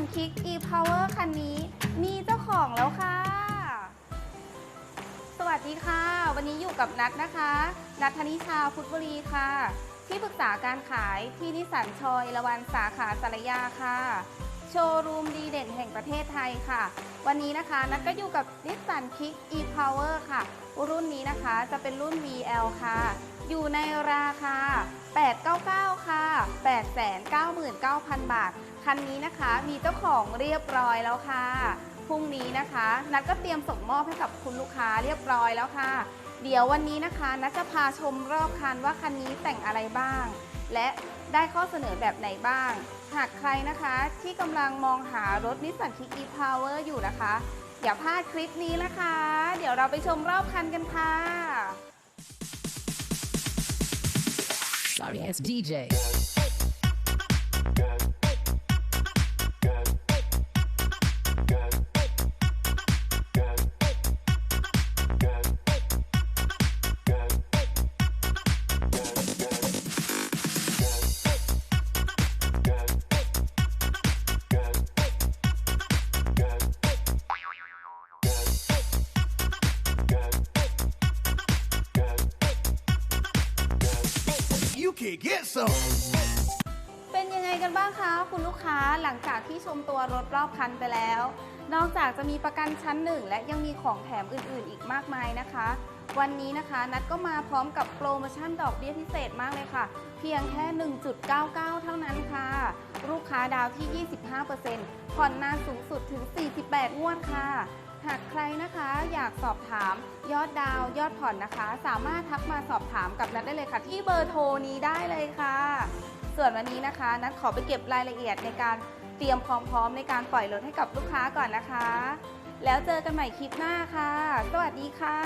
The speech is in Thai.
นคิก e-power คันนี้ มีเจ้าของแล้วค่ะ สวัสดีค่ะ วันนี้อยู่กับนัทนะคะ นัทธนิชาพุทธบุรีค่ะ ที่ปรึกษาการขายที่นิสสันชอยละวันสาขาสารยาค่ะ โชว์รูมดีเด่นแห่งประเทศไทยค่ะ วันนี้นะคะนัทก็อยู่กับนิสสันคิก e-power ค่ะ รุ่นนี้นะคะจะเป็นรุ่น VL ค่ะ อยู่ในราคา 899 ค่ะ 899,000 บาท คันนี้นะคะมีเจ้าของเรียบร้อยแล้วค่ะ พรุ่งนี้นะคะ นัดก็เตรียมส่งมอบให้กับคุณลูกค้าเรียบร้อยแล้วค่ะ เดี๋ยววันนี้นะคะนัดจะพาชมรอบคันว่าคันนี้แต่งอะไรบ้าง และได้ข้อเสนอแบบไหนบ้าง หากใครนะคะที่กำลังมองหารถนิสสันคิก e-power อยู่นะคะ อย่าพลาดคลิปนี้นะคะ เดี๋ยวเราไปชมรอบคันกันค่ะ Sorry it's DJ. Can get some. เป็นยังไงกันบ้างคะคุณลูกค้าหลังจากที่ชมตัวรถรอบคันไปแล้ว นอกจากจะมีประกันชั้นหนึ่งและยังมีของแถมอื่นๆ อีกมากมายนะคะ วันนี้นะคะนัดก็มาพร้อมกับโปรโมชั่นดอกเบี้ยพิเศษมากเลยค่ะ เพียงแค่ 1.99 เท่านั้นค่ะ ลูกค้าดาวที่ 25%ผ่อนนานสูงสุดถึง 48 งวดค่ะ หากใครนะคะอยากสอบถามยอดดาวยอดผ่อนนะคะ สามารถทักมาสอบถามกับนัดได้เลยค่ะ ที่เบอร์โทรนี้ได้เลยค่ะ ส่วนวันนี้นะคะนัดขอไปเก็บรายละเอียดในการเตรียมความพร้อมในการปล่อยรถให้กับลูกค้าก่อนนะคะ แล้วเจอกันใหม่คลิปหน้าค่ะ สวัสดีค่ะ